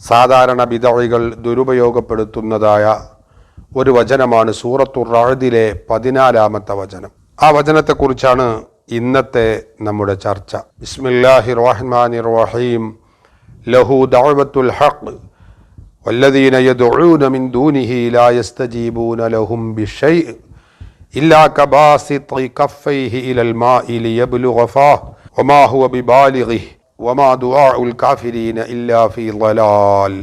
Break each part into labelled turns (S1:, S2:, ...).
S1: സാധാരണ ബിദഴികൾ ദുരുപയോഗപ്പെടുത്തുന്നതായ ഒരു വചനമാണ് സൂറത്തു റാദിലെ പതിനാലാമത്തെ വചനം ആ വചനത്തെക്കുറിച്ചാണ് ഇന്നത്തെ നമ്മുടെ ചർച്ച ബിസ്മില്ലാഹി റഹ്മാനി റഹീം ലഹു ദഅവത്തുൽ ഹഖ് والذين يدعون من دونه لا يستجيبون لهم بشيء إلا كباسط كفيه إلى الماء ليبلغ فاه وما هو ببالغه وما دعاء الكافرين إلا في ضلال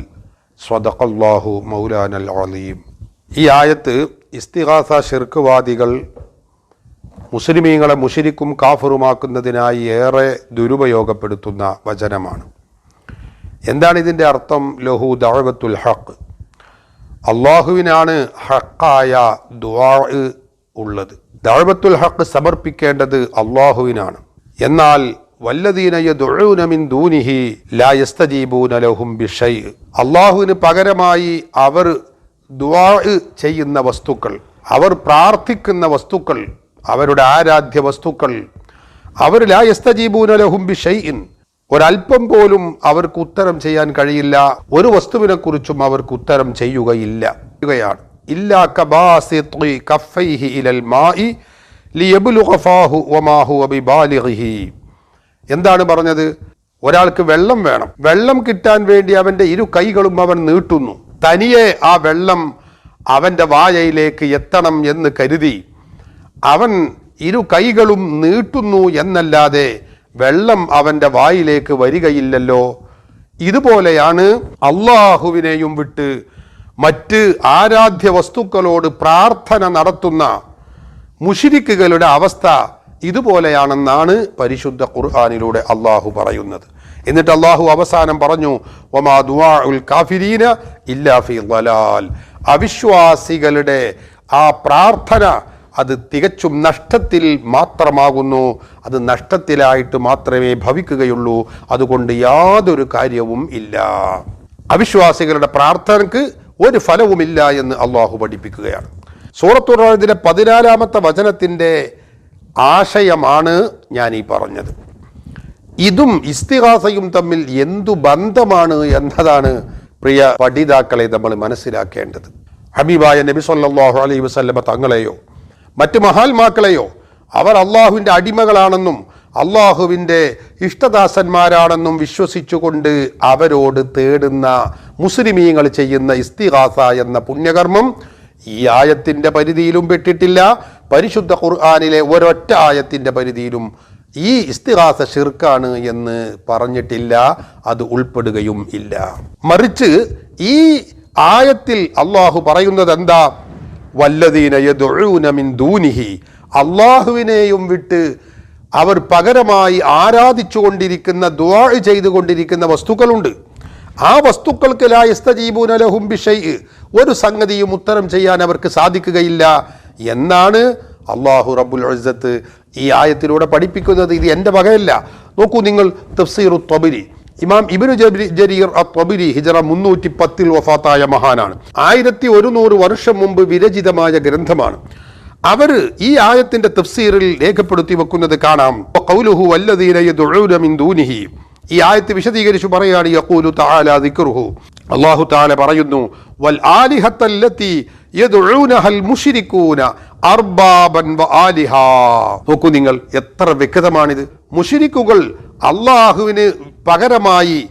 S1: صدق الله مولانا العظيم ഈ ആയത്ത് ഇസ്തിഹാസ ഷിർക്കുവാദികൾ മുസ്ലിമീങ്ങളെ മുഷിരിക്കും കാഫറുമാക്കുന്നതിനായി ഏറെ ദുരുപയോഗപ്പെടുത്തുന്ന വചനമാണ് എന്താണ് ഇതിൻ്റെ അർത്ഥം ലഹു ദഅവത്തുൽ ഹക്ക് അള്ളാഹുവിനാണ് ഹക്കായ ദുആ ഉള്ളത് ദഅവത്തുൽ ഹക്ക് സമർപ്പിക്കേണ്ടത് അള്ളാഹുവിനാണ് എന്നാൽ ദൂനിഹി അള്ളാഹുവിന് പകരമായി അവർ ദുആ ചെയ്യുന്ന വസ്തുക്കൾ അവർ പ്രാർത്ഥിക്കുന്ന വസ്തുക്കൾ അവരുടെ ആരാധ്യ വസ്തുക്കൾ അവർ ലാ യസ്തജീബൂന ലഹും ബിഷൈഇൻ. ഒരല്പം പോലും അവർക്ക് ഉത്തരം ചെയ്യാൻ കഴിയില്ല. ഒരു വസ്തുവിനെ കുറിച്ചും അവർക്ക് ഉത്തരം ചെയ്യുകയില്ല. ഇല്ലാ ഇലൽ എന്താണ് പറഞ്ഞത്? ഒരാൾക്ക് വെള്ളം വേണം. വെള്ളം കിട്ടാൻ വേണ്ടി അവന്റെ ഇരു കൈകളും അവൻ നീട്ടുന്നു. തനിയെ ആ വെള്ളം അവന്റെ വായയിലേക്ക് എത്തണം എന്ന് കരുതി അവൻ ഇരു കൈകളും നീട്ടുന്നു എന്നല്ലാതെ വെള്ളം അവന്റെ വായിലേക്ക് വരികയില്ലല്ലോ. ഇതുപോലെയാണ് അള്ളാഹുവിനെയും വിട്ട് മറ്റ് ആരാധ്യ വസ്തുക്കളോട് പ്രാർത്ഥന നടത്തുന്ന മുഷിരിക്കുകളുടെ അവസ്ഥ ഇതുപോലെയാണെന്നാണ് പരിശുദ്ധ ഖുർഹാനിലൂടെ അള്ളാഹു പറയുന്നത്. എന്നിട്ട് അള്ളാഹു അവസാനം പറഞ്ഞു ഒമാ ദുആഉൽ കാഫിരീന ഇല്ലാ ഫി ളലാൽ അവിശ്വാസികളുടെ ആ പ്രാർത്ഥന അത് തികച്ചും നഷ്ടത്തിൽ മാത്രമാകുന്നു. അത് നഷ്ടത്തിലായിട്ട് മാത്രമേ ഭവിക്കുകയുള്ളൂ. അതുകൊണ്ട് യാതൊരു കാര്യവും ഇല്ല. അവിശ്വാസികളുടെ പ്രാർത്ഥനക്ക് ഒരു ഫലവുമില്ല എന്ന് അള്ളാഹു പഠിപ്പിക്കുകയാണ്. സൂറത്തുറതിലെ പതിനാലാമത്തെ വചനത്തിന്റെ ആശയമാണ് ഞാൻ ഈ പറഞ്ഞത്. ഇതും ഇസ്തിഹാസയും തമ്മിൽ എന്തു ബന്ധമാണ് എന്നതാണ് പ്രിയ പഠിതാക്കളെ നമ്മൾ മനസ്സിലാക്കേണ്ടത്. ഹബീബായ നബി സല്ലാഹു അലൈഹി വസല്ലമ തങ്ങളെയോ മറ്റു മഹാത്മാക്കളെയോ അവർ അള്ളാഹുവിന്റെ അടിമകളാണെന്നും അള്ളാഹുവിന്റെ ഇഷ്ടദാസന്മാരാണെന്നും വിശ്വസിച്ചുകൊണ്ട് അവരോട് തേടുന്ന മുസ്ലിമീങ്ങൾ ചെയ്യുന്ന ഇസ്തിഹാസ എന്ന പുണ്യകർമ്മം ഈ ആയത്തിന്റെ പരിധിയിലും പെട്ടിട്ടില്ല. പരിശുദ്ധ ഖുർആാനിലെ ഒരൊറ്റ ആയത്തിന്റെ പരിധിയിലും ഈ ഇസ്തിഹാസ ഷിർക്കാണ് എന്ന് പറഞ്ഞിട്ടില്ല. അത് ഉൾപ്പെടുകയും ഇല്ല. മറിച്ച് ഈ ആയത്തിൽ അള്ളാഹു പറയുന്നത് എന്താ? വല്ലദീന യദുഊന മിൻ ദൂനിഹി. അള്ളാഹുവിനെയും വിട്ട് അവർ പകരമായി ആരാധിച്ചുകൊണ്ടിരിക്കുന്ന ദ്വാഴ് ചെയ്തുകൊണ്ടിരിക്കുന്ന വസ്തുക്കളുണ്ട്. ആ വസ്തുക്കൾക്ക് ലായസ്തജീബൂന ലഹും ബിഷൈ. ഒരു സംഗതിയും ഉത്തരം ചെയ്യാൻ അവർക്ക് സാധിക്കുകയില്ല. എന്നാണ് അള്ളാഹു റബ്ബുൽ ഇസ്സത്ത് ഈ ആയത്തിലൂടെ പഠിപ്പിക്കുന്നത്. ഇത് എന്റെ വകയല്ല. നോക്കൂ നിങ്ങൾ തഫ്സീറു ത്വബിരി. ഇമാം ഇബിനു ജരീർ അത്വബിരി ഹിജറ മുന്നൂറ്റി പത്തിൽ വഫാത്തായ മഹാനാണ്. ആയിരത്തി ഒരുന്നൂറ് വർഷം മുമ്പ് വിരചിതമായ ഗ്രന്ഥമാണ്. അവർ ഈ ആയത്തിന്റെ തഫ്സീറിൽ രേഖപ്പെടുത്തി വെക്കുന്നത് കാണാം. ഈ ആയത്ത് വിശദീകരിച്ചു പറയുകയാണ് യക്കൂലു താല ദിക്റുഹു. അള്ളാഹു താല പറയുന്നു വൽ നോക്കൂ നിങ്ങൾ എത്ര വ്യക്തമാണിത്. മുഷിരിക്കുകൾ അള്ളാഹുവിന് പകരമായി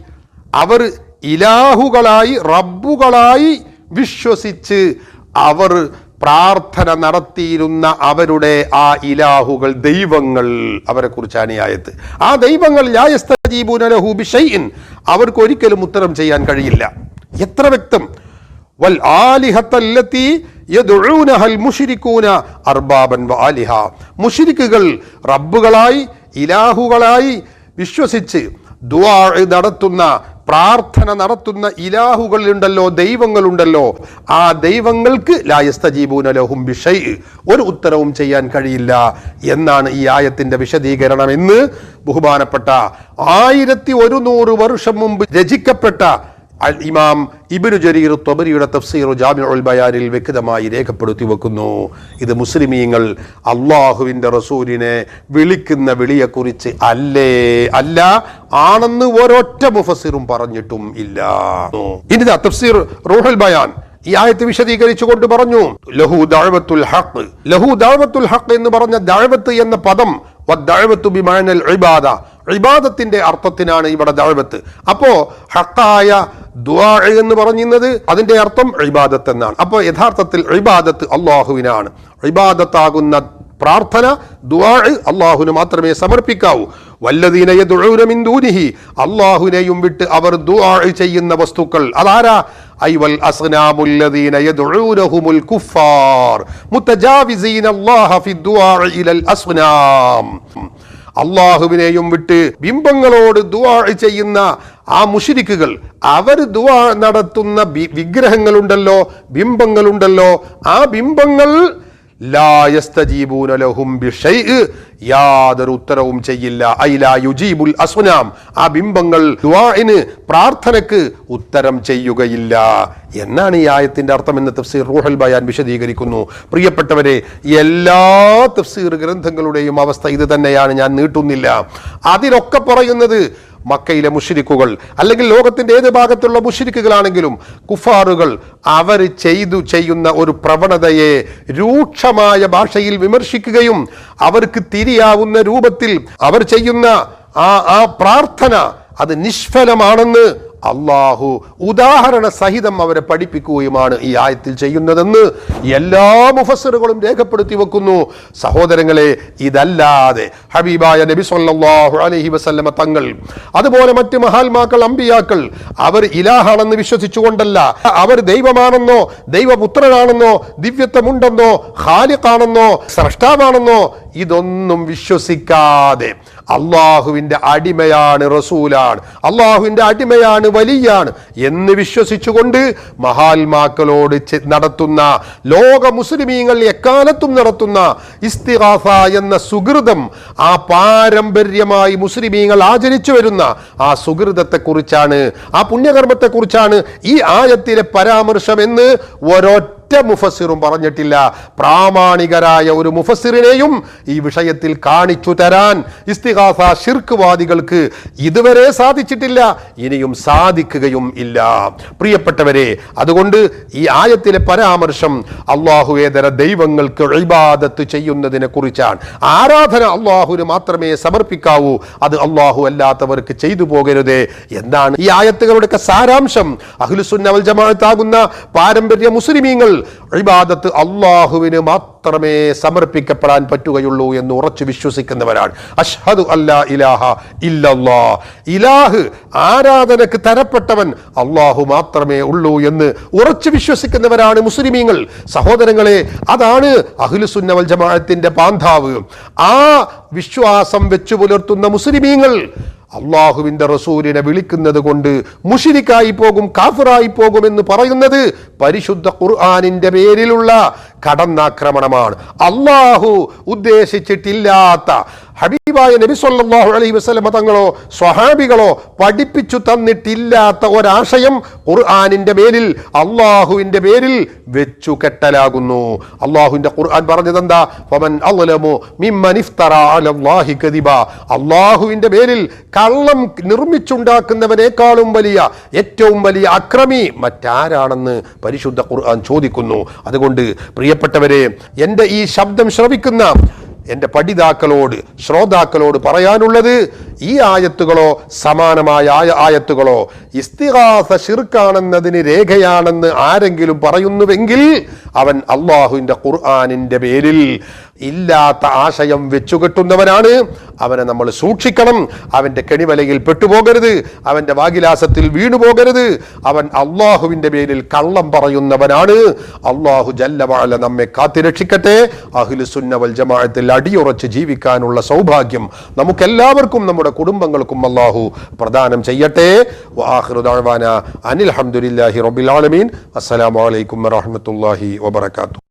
S1: അവർ ഇലാഹുകളായി റബ്ബുകളായി വിശ്വസിച്ച് അവർ പ്രാർത്ഥന നടത്തിയിരുന്ന അവരുടെ ആ ഇലാഹുകൾ ദൈവങ്ങൾ അവരെ കുറിച്ചാണ് ഈ ആയത്ത് ആ ദൈവങ്ങൾ അവർക്ക് ഒരിക്കലും ഉത്തരം ചെയ്യാൻ കഴിയില്ല. എത്ര വ്യക്തം? വൽ ആലിഹത്തല്ലത്തി അർബാബൻ വ ആലിഹ. മുശ്രിക്കുകൾ റബ്ബുകളായി ഇലാഹുകളായി വിശ്വസിച്ച് ദുആ നടത്തുന്ന പ്രാർത്ഥന നടത്തുന്ന ഇലാഹുകളുണ്ടല്ലോ ദൈവങ്ങളുണ്ടല്ലോ. ആ ദൈവങ്ങൾക്ക് ലായസ്തജീബൂന ലഹും ബിഷൈ. ഒരു ഉത്തരവും ചെയ്യാൻ കഴിയില്ല. എന്നാണ് ഈ ആയത്തിന്റെ വിശദീകരണം. എന്ന് ബഹുമാനപ്പെട്ട ആയിരത്തി ഒരുന്നൂറ് വർഷം മുമ്പ് രചിക്കപ്പെട്ട അൽ ഇമാം ഇബിനു ജരീർ തൊബരിയുടെ തഫ്സീർ ജാമിഉൽ ബയാനിൽ വ്യക്തമായി രേഖപ്പെടുത്തി വെക്കുന്നു ഇത് മുസ്ലിമീങ്ങൾ അള്ളാഹുവിന്റെ റസൂലിനെ വിളിക്കുന്ന വിളിയെക്കുറിച്ച് അല്ലേ? അല്ല ആണെന്ന് ഒരൊറ്റ മുഫസിറും പറഞ്ഞിട്ടും ഇല്ല. ഇനി തഫ്സീർ റൂഹുൽ ബയാൻ ഈ ആയത്ത് വിശദീകരിച്ചുകൊണ്ട് പറഞ്ഞു ലഹു ദാഴ്വത്തുൽ ഹഖ്. ലഹു ദാഴ്വത്തുൽ ഹഖ് എന്ന് പറഞ്ഞ ദാഴ്വത്ത് എന്ന പദം ബിമഅനൽ ഇബാദ. ഇബാദത്തിന്റെ അർത്ഥത്തിനാണ് ഇവിടെ ദഴവത്ത് അപ്പോ ഹക്കായ ദുആ എന്ന് പറയുന്നത് അതിന്റെ അർത്ഥം ഇബാദത്ത് എന്നാണ്. അപ്പോൾ യഥാർത്ഥത്തിൽ ഇബാദത്ത് അള്ളാഹുവിനാണ് ഇബാദത്താകുന്ന പ്രാർത്ഥന ദുആ അള്ളാഹുവിന് മാത്രമേ സമർപ്പിക്കാവൂ. വല്ലദീന ദുഴൂരമിന്ദൂനിഹി അള്ളാഹുവിനെയും വിട്ട് അവർ ദുആ ചെയ്യുന്ന വസ്തുക്കൾ അതാരാ? ഐവൽ വൽ അസ്നാമുല്ലദീന കുഫാർ. മുതജാവിസീന അല്ലാഹ ഫി ദുആ ഇലൽ അസ്നാം. അള്ളാഹുവിനെയും വിട്ട് ബിംബങ്ങളോട് ദുവാ ചെയ്യുന്ന ആ മുഷിരിക്കുകൾ അവർ ദുവാ നടത്തുന്ന വിഗ്രഹങ്ങളുണ്ടല്ലോ ബിംബങ്ങളുണ്ടല്ലോ ആ ബിംബങ്ങൾ യാതൊരു ഉത്തരവും ചെയ്യില്ല. യുജീബുൽ അസുനാം. ആ ബിംബങ്ങൾ പ്രാർത്ഥനക്ക് ഉത്തരം ചെയ്യുകയില്ല. എന്നാണ് ഈ ആയത്തിന്റെ അർത്ഥം എന്ന് തഫ്സീർ റൂഹൽ ബയാൻ വിശദീകരിക്കുന്നു. പ്രിയപ്പെട്ടവരെ എല്ലാ തഫ്സീർ ഗ്രന്ഥങ്ങളുടെയും അവസ്ഥ ഇത് തന്നെയാണ്. ഞാൻ നീട്ടുന്നില്ല. അതിലൊക്കെ പറയുന്നത് മക്കയിലെ മുഷിരിക്കുകൾ. അല്ലെങ്കിൽ ലോകത്തിന്റെ ഏത് ഭാഗത്തുള്ള മുഷിരിക്കുകളാണെങ്കിലും കുഫാറുകൾ അവർ ചെയ്തു ചെയ്യുന്ന ഒരു പ്രവണതയെ രൂക്ഷമായ ഭാഷയിൽ വിമർശിക്കുകയും അവർക്ക് തിരിയാവുന്ന രൂപത്തിൽ അവർ ചെയ്യുന്ന ആ ആ പ്രാർത്ഥന അത് നിഷ്ഫലമാണെന്ന് അള്ളാഹു ഉദാഹരണ സഹിതം അവരെ പഠിപ്പിക്കുകയുമാണ് ഈ ആയത്തിൽ ചെയ്യുന്നതെന്ന് എല്ലാ മുഫസറുകളും രേഖപ്പെടുത്തി വെക്കുന്നു. സഹോദരങ്ങളെ ഇതല്ലാതെ ഹബീബായ നബി സല്ലാഹു അലഹി വസല്ലമ തങ്ങൾ അതുപോലെ മറ്റ് മഹാത്മാക്കൾ അമ്പിയാക്കൾ അവർ ഇലാഹാണെന്ന് വിശ്വസിച്ചുകൊണ്ടല്ല. അവർ ദൈവമാണെന്നോ ദൈവപുത്രനാണെന്നോ ദിവ്യത്വമുണ്ടെന്നോ ഖാലിഖാണെന്നോ സ്രഷ്ടാവാണെന്നോ ഇതൊന്നും വിശ്വസിക്കാതെ അള്ളാഹുവിന്റെ അടിമയാണ് റസൂലാണ്. അള്ളാഹുവിന്റെ അടിമയാണ് വലിയാണ് എന്ന് വിശ്വസിച്ചുകൊണ്ട് മഹാത്മാക്കളോട് നടത്തുന്ന ലോക മുസ്ലിമീങ്ങൾ എക്കാലത്തും നടത്തുന്ന ഇസ്തിഹാസ എന്ന സുഹൃതം ആ പാരമ്പര്യമായി മുസ്ലിമീങ്ങൾ ആചരിച്ചു വരുന്ന ആ സുഹൃതത്തെക്കുറിച്ചാണ് ആ പുണ്യകർമ്മത്തെക്കുറിച്ചാണ് ഈ ആയത്തിലെ പരാമർശം എന്ന് ഒരൊറ്റ ഒറ്റ മുഫസിറും പറഞ്ഞിട്ടില്ല. പ്രാമാണികരായ ഒരു മുഫസിറിനെയും ഈ വിഷയത്തിൽ കാണിച്ചു തരാൻ ഇസ്തിഹാസ ഷിർക്ക്വാദികൾക്ക് ഇതുവരെ സാധിച്ചിട്ടില്ല. ഇനിയും സാധിക്കുകയും ഇല്ല. പ്രിയപ്പെട്ടവരെ അതുകൊണ്ട് ഈ ആയത്തിലെ പരാമർശം അള്ളാഹുവേതര ദൈവങ്ങൾക്ക് ഇബാദത്ത് ചെയ്യുന്നതിനെ കുറിച്ചാണ്. ആരാധന അള്ളാഹുവിന് മാത്രമേ സമർപ്പിക്കാവൂ. അത് അള്ളാഹു അല്ലാത്തവർക്ക് ചെയ്തു പോകരുതേ. എന്താണ് ഈ ആയത്തുകളുടെ സാരാംശം? അഹ്ലുസുന്നവൽ ജമാഅത്താകുന്ന പാരമ്പര്യ മുസ്ലിമീങ്ങൾ ഇബാദത്ത് അള്ളാഹുവിന് മാത്രമേ സമർപ്പിക്കപ്പെടാൻ പറ്റുകയുള്ളൂ എന്ന് ഉറച്ചു വിശ്വസിക്കുന്നവരാണ്. അഷ്ഹദു അല്ലാ ഇലാഹ ഇല്ലല്ലാ ഇലാഹ് ആരാധനക്ക് തരപ്പെട്ടവൻ അള്ളാഹു മാത്രമേ ഉള്ളൂ എന്ന് ഉറച്ചു വിശ്വസിക്കുന്നവരാണ് മുസ്ലിമീങ്ങൾ. സഹോദരങ്ങളെ അതാണ് അഹ്ലുസുന്ന വൽ ജമാഅത്തിന്റെ പാന്താവ്. ആ വിശ്വാസം വെച്ചു പുലർത്തുന്ന മുസ്ലിമീങ്ങൾ അള്ളാഹുവിന്റെ റസൂലിനെ വിളിക്കുന്നത് കൊണ്ട് മുഷിരിക്കായി പോകും കാഫിറായി പോകും എന്ന് പറയുന്നത് പരിശുദ്ധ ഖുർആാനിന്റെ പേരിലുള്ള കടന്നാക്രമണമാണ്. അള്ളാഹു ഉദ്ദേശിച്ചിട്ടില്ലാത്ത ഹബീബായ നബി സല്ലല്ലാഹു അലൈഹി വസല്ലമ തങ്ങളോ സ്വഹാബികളോ പഠിപ്പിച്ചു തന്നിട്ടില്ലാത്ത ഒരാശയം ഖുർആാനിന്റെ പേരിൽ അള്ളാഹുവിന്റെ പേരിൽ വെച്ചു കെട്ടലാകുന്നു. അള്ളാഹുവിന്റെ ഖുർആൻ പറഞ്ഞത് എന്താ? ഫമൻ അലല്ലാഹി കദിബ. അള്ളാഹുവിന്റെ പേരിൽ കള്ളം നിർമ്മിച്ചുണ്ടാക്കുന്നവനേക്കാളും വലിയ ഏറ്റവും വലിയ അക്രമി മറ്റാരാണെന്ന് പരിശുദ്ധ ഖുർആൻ ചോദിക്കുന്നു. അതുകൊണ്ട് പ്രിയപ്പെട്ടവരെ എന്റെ ഈ ശബ്ദം ശ്രവിക്കുന്ന എന്റെ പഠിതാക്കളോട് ശ്രോതാക്കളോട് പറയാനുള്ളത് ഈ ആയത്തുകളോ സമാനമായ ആയ ആയത്തുകളോ ഇസ്തിഹാസ ഷിർക്കാണെന്നതിന് രേഖയാണെന്ന് ആരെങ്കിലും പറയുന്നുവെങ്കിൽ അവൻ അള്ളാഹുവിന്റെ ഖുർആാനിന്റെ പേരിൽ ഇല്ലാത്ത ആശയം വെച്ചുകെട്ടുന്നവനാണ്. അവനെ നമ്മൾ സൂക്ഷിക്കണം. അവന്റെ കെണിവലയിൽ പെട്ടുപോകരുത്. അവന്റെ വാഗിലാസത്തിൽ വീണുപോകരുത്. അവൻ അള്ളാഹുവിന്റെ പേരിൽ കള്ളം പറയുന്നവനാണ്. അള്ളാഹു ജല്ലവാല നമ്മെ കാത്തിരക്ഷിക്കട്ടെ അഹിലുസുന്നവൽ ജമാഅത്തിൽ അടിയുറച്ച് ജീവിക്കാനുള്ള സൗഭാഗ്യം നമുക്കെല്ലാവർക്കും നമ്മുടെ കുടുംബങ്ങൾക്കും അള്ളാഹു പ്രദാനം ചെയ്യട്ടെ. അനിൽ ഹംദുലില്ലാഹി റബ്ബിൽ ആലമീൻ. അസ്സലാമു അലൈക്കും വറഹ്മത്തുള്ളാഹി വബറകാതുഹു.